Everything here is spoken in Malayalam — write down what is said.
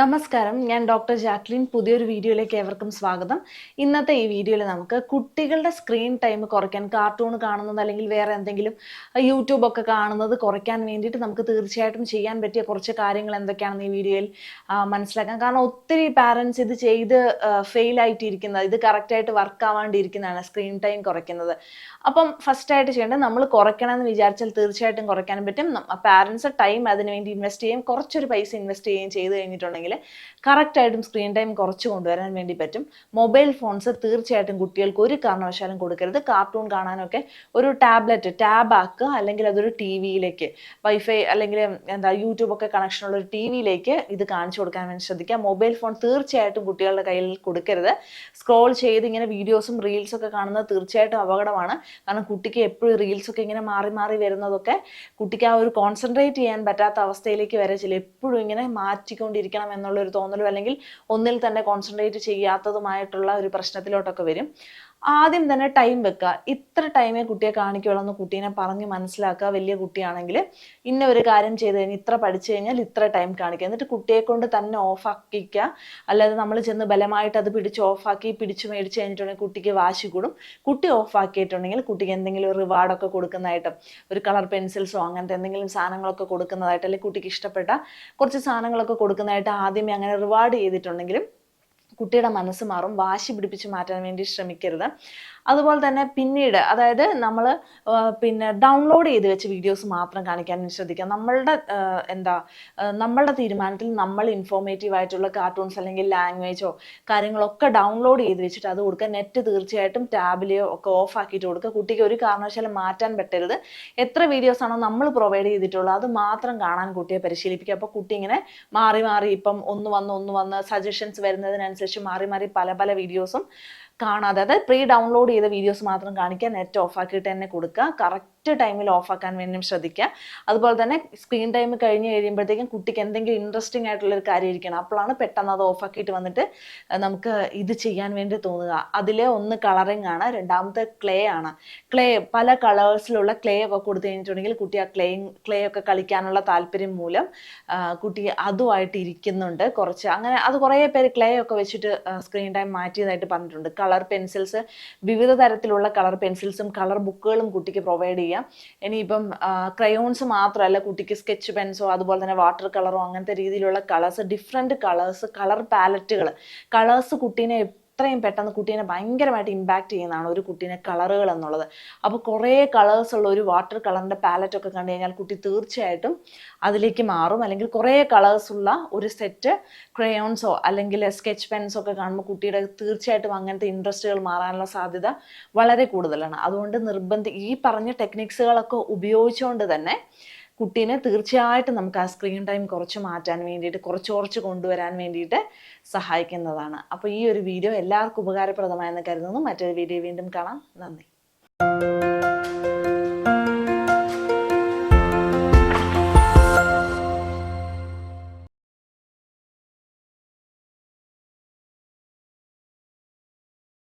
നമസ്കാരം. ഞാൻ ഡോക്ടർ ജാക്ലിൻ. പുതിയൊരു വീഡിയോയിലേക്ക് ഏവർക്കും സ്വാഗതം. ഇന്നത്തെ ഈ വീഡിയോയിൽ നമുക്ക് കുട്ടികളുടെ സ്ക്രീൻ ടൈം കുറയ്ക്കാൻ കാർട്ടൂൺ കാണുന്നത് അല്ലെങ്കിൽ വേറെ എന്തെങ്കിലും യൂട്യൂബ് ഒക്കെ കാണുന്നത് കുറയ്ക്കാൻ വേണ്ടിയിട്ട് നമുക്ക് തീർച്ചയായിട്ടും ചെയ്യാൻ പറ്റിയ കുറച്ച് കാര്യങ്ങൾ എന്തൊക്കെയാണെന്ന് ഈ വീഡിയോയിൽ മനസ്സിലാക്കാം. കാരണം ഒത്തിരി പാരൻസ് ഇത് ചെയ്ത് ഫെയിൽ ആയിട്ടിരിക്കുന്നത് ഇത് കറക്റ്റായിട്ട് വർക്ക് ആവാണ്ടിരിക്കുന്നതാണ് സ്ക്രീൻ ടൈം കുറയ്ക്കുന്നത്. അപ്പം ഫസ്റ്റ് ആയിട്ട് ചെയ്യേണ്ടത് നമ്മൾ കുറയ്ക്കണമെന്ന് വിചാരിച്ചാൽ തീർച്ചയായിട്ടും കുറയ്ക്കാൻ പറ്റും. പാരൻസ് ടൈം അതിനുവേണ്ടി ഇൻവെസ്റ്റ് ചെയ്യും കുറച്ചൊരു പൈസ ഇൻവെസ്റ്റ് ചെയ്യുകയും ചെയ്ത് കഴിഞ്ഞിട്ടുണ്ടെങ്കിൽ കറക്റ്റായിട്ടും സ്ക്രീൻ ടൈം കുറച്ച് കൊണ്ടുവരാൻ വേണ്ടി പറ്റും. മൊബൈൽ ഫോൺസ് തീർച്ചയായിട്ടും കുട്ടികൾക്ക് ഒരു കാരണവശാലും കൊടുക്കരുത്. കാർട്ടൂൺ കാണാനൊക്കെ ഒരു ടാബ്ലറ്റ് ടാബ് ആക്കുക. അല്ലെങ്കിൽ അതൊരു ടി വിയിലേക്ക് വൈഫൈ അല്ലെങ്കിൽ എന്താ യൂട്യൂബ് ഒക്കെ കണക്ഷനുള്ള ഒരു ടി വിയിലേക്ക് ഇത് കാണിച്ചു കൊടുക്കാൻ വേണ്ടി ശ്രദ്ധിക്കുക. മൊബൈൽ ഫോൺ തീർച്ചയായിട്ടും കുട്ടികളുടെ കയ്യിൽ കൊടുക്കരുത്. സ്ക്രോൾ ചെയ്ത് ഇങ്ങനെ വീഡിയോസും റീൽസും ഒക്കെ കാണുന്നത് തീർച്ചയായിട്ടും അപകടമാണ്. കാരണം കുട്ടിക്ക് എപ്പോഴും റീൽസ് ഒക്കെ ഇങ്ങനെ മാറി മാറി വരുന്നതൊക്കെ കുട്ടിക്ക് ആ ഒരു കോൺസെൻട്രേറ്റ് ചെയ്യാൻ പറ്റാത്ത അവസ്ഥയിലേക്ക് വരെ ചില എപ്പോഴും ഇങ്ങനെ മാറ്റിക്കൊണ്ടിരിക്കണം എന്നുള്ള ഒരു തോന്നലും അല്ലെങ്കിൽ ഒന്നിൽ തന്നെ കോൺസെൻട്രേറ്റ് ചെയ്യാത്തതുമായിട്ടുള്ള ഒരു പ്രശ്നത്തിലോട്ടൊക്കെ വരും. ആദ്യം തന്നെ ടൈം വെക്കുക ഇത്ര ടൈമേ കുട്ടിയെ കാണിക്കുള്ളൂ എന്ന് കുട്ടീനെ പറഞ്ഞ് മനസ്സിലാക്കുക വലിയ കുട്ടിയാണെങ്കിൽ ഇന്ന ഒരു കാര്യം ചെയ്ത് കഴിഞ്ഞാൽ ഇത്ര പഠിച്ചു കഴിഞ്ഞാൽ ഇത്ര ടൈം കാണിക്കുക എന്നിട്ട് കുട്ടിയെ കൊണ്ട് തന്നെ ഓഫാക്കിക്കുക അല്ലാതെ നമ്മൾ ചെന്ന് ബലമായിട്ട് അത് പിടിച്ച് ഓഫാക്കി പിടിച്ച് മേടിച്ച് കഴിഞ്ഞിട്ടുണ്ടെങ്കിൽ കുട്ടിക്ക് വാശി കൂടും. കുട്ടി ഓഫാക്കിയിട്ടുണ്ടെങ്കിൽ കുട്ടിക്ക് എന്തെങ്കിലും ഒരു റിവാർഡൊക്കെ കൊടുക്കുന്നതായിട്ടും ഒരു കളർ പെൻസിൽസോ അങ്ങനത്തെ എന്തെങ്കിലും സാധനങ്ങളൊക്കെ കൊടുക്കുന്നതായിട്ട് അല്ലെങ്കിൽ കുട്ടിക്ക് ഇഷ്ടപ്പെട്ട കുറച്ച് സാധനങ്ങളൊക്കെ കൊടുക്കുന്നതായിട്ട് ആദ്യമേ അങ്ങനെ റിവാർഡ് ചെയ്തിട്ടുണ്ടെങ്കിലും കുട്ടിയുടെ മനസ്സ് മാറും വാശി പിടിപ്പിച്ച് മാറ്റാൻ വേണ്ടി ശ്രമിക്കരുത്. അതുപോലെ തന്നെ പിന്നീട് അതായത് നമ്മൾ പിന്നെ ഡൗൺലോഡ് ചെയ്ത് വെച്ച് വീഡിയോസ് മാത്രം കാണിക്കാൻ ശ്രദ്ധിക്കുക. നമ്മളുടെ എന്താ നമ്മളുടെ തീരുമാനത്തിൽ നമ്മൾ ഇൻഫോർമേറ്റീവ് ആയിട്ടുള്ള കാർട്ടൂൺസ് അല്ലെങ്കിൽ ലാംഗ്വേജോ കാര്യങ്ങളൊക്കെ ഡൗൺലോഡ് ചെയ്ത് വെച്ചിട്ട് അത് കൊടുക്കുക. നെറ്റ് തീർച്ചയായിട്ടും ടാബിലെയോ ഒക്കെ ഓഫ് ആക്കിയിട്ട് കൊടുക്കുക. കുട്ടിക്ക് ഒരു കാരണവശാലും മാറ്റാൻ പറ്റരുത്. എത്ര വീഡിയോസ് ആണോ നമ്മൾ പ്രൊവൈഡ് ചെയ്തിട്ടുള്ളത് അത് മാത്രം കാണാൻ കുട്ടിയെ പരിശീലിപ്പിക്കുക. അപ്പോൾ കുട്ടി ഇങ്ങനെ മാറി മാറി ഇപ്പം ഒന്ന് വന്ന് ഒന്ന് വന്ന് സജഷൻസ് വരുന്നതിനനുസരിച്ച് മാറി മാറി പല പല വീഡിയോസും കാണാതെ അതായത് പ്രീ ഡൗൺലോഡ് ചെയ്ത വീഡിയോസ് മാത്രം കാണിക്കുക നെറ്റ് ഓഫ് ആക്കിയിട്ട് തന്നെ കൊടുക്കുക. കറക്റ്റ് ടൈമിൽ ഓഫ് ആക്കാൻ വേണ്ടിയും ശ്രദ്ധിക്കുക. അതുപോലെ തന്നെ സ്ക്രീൻ ടൈം കഴിഞ്ഞ് കഴിയുമ്പോഴത്തേക്കും കുട്ടിക്ക് എന്തെങ്കിലും ഇൻട്രസ്റ്റിംഗ് ആയിട്ടുള്ള ഒരു കാര്യം ഇരിക്കണം അപ്പോഴാണ് പെട്ടെന്ന് അത് ഓഫ് ആക്കിയിട്ട് വന്നിട്ട് നമുക്ക് ഇത് ചെയ്യാൻ വേണ്ടി തോന്നുക. അതിലെ ഒന്ന് കളറിംഗ് ആണ്. രണ്ടാമത്തെ ക്ലേ ആണ്. ക്ലേ പല കളേഴ്സിലുള്ള ക്ലേ ഒക്കെ കൊടുത്തു കഴിഞ്ഞിട്ടുണ്ടെങ്കിൽ കുട്ടി ആ ക്ലേ ക്ലേ ഒക്കെ കളിക്കാനുള്ള താല്പര്യം മൂലം കുട്ടി അതുമായിട്ട് ഇരിക്കുന്നുണ്ട് കുറച്ച്. അങ്ങനെ അത് കുറേ പേര് ക്ലേ ഒക്കെ വെച്ചിട്ട് സ്ക്രീൻ ടൈം മാറ്റിയതായിട്ട് പറഞ്ഞിട്ടുണ്ട്. കളർ പെൻസിൽസ് വിവിധ തരത്തിലുള്ള കളർ പെൻസിൽസും കളർ ബുക്കുകളും കുട്ടിക്ക് പ്രൊവൈഡ് ചെയ്യാം. ഇനിയിപ്പം ക്രയോൺസ് മാത്രമല്ല കുട്ടിക്ക് സ്കെച്ച് പെൻസോ അതുപോലെ തന്നെ വാട്ടർ കളറോ അങ്ങനത്തെ രീതിയിലുള്ള കളേഴ്സ് ഡിഫറെന്റ് കളേഴ്സ് കളർ പാലറ്റുകൾ കളേഴ്സ് കുട്ടീനെ എത്രയും പെട്ടെന്ന് കുട്ടീനെ ഭയങ്കരമായിട്ട് ഇമ്പാക്റ്റ് ചെയ്യുന്നതാണ് ഒരു കുട്ടീനെ കളറുകൾ എന്നുള്ളത്. അപ്പോൾ കുറേ കളേഴ്സ് ഉള്ള ഒരു വാട്ടർ കളറിന്റെ പാലറ്റ് ഒക്കെ കണ്ടു കഴിഞ്ഞാൽ കുട്ടി തീർച്ചയായിട്ടും അതിലേക്ക് മാറും. അല്ലെങ്കിൽ കുറേ കളേഴ്സ് ഉള്ള ഒരു സെറ്റ് ക്രയോൺസോ അല്ലെങ്കിൽ സ്കെച്ച് പെൻസോ ഒക്കെ കാണുമ്പോൾ കുട്ടിയുടെ തീർച്ചയായിട്ടും അങ്ങനത്തെ ഇൻട്രസ്റ്റുകൾ മാറാനുള്ള സാധ്യത വളരെ കൂടുതലാണ്. അതുകൊണ്ട് നിർബന്ധി ഈ പറഞ്ഞ ടെക്നിക്സുകളൊക്കെ ഉപയോഗിച്ചുകൊണ്ട് തന്നെ കുട്ടീനെ തീർച്ചയായിട്ടും നമുക്ക് ആ സ്ക്രീൻ ടൈം കുറച്ച് മാറ്റാൻ വേണ്ടിയിട്ട് കുറച്ച് കുറച്ച് കൊണ്ടുവരാൻ വേണ്ടിയിട്ട് സഹായിക്കുന്നതാണ്. അപ്പോൾ ഈ ഒരു വീഡിയോ എല്ലാവർക്കും ഉപകാരപ്രദമായെന്ന് കരുതുന്നു. മറ്റൊരു വീഡിയോ വീണ്ടും കാണാം. നന്ദി.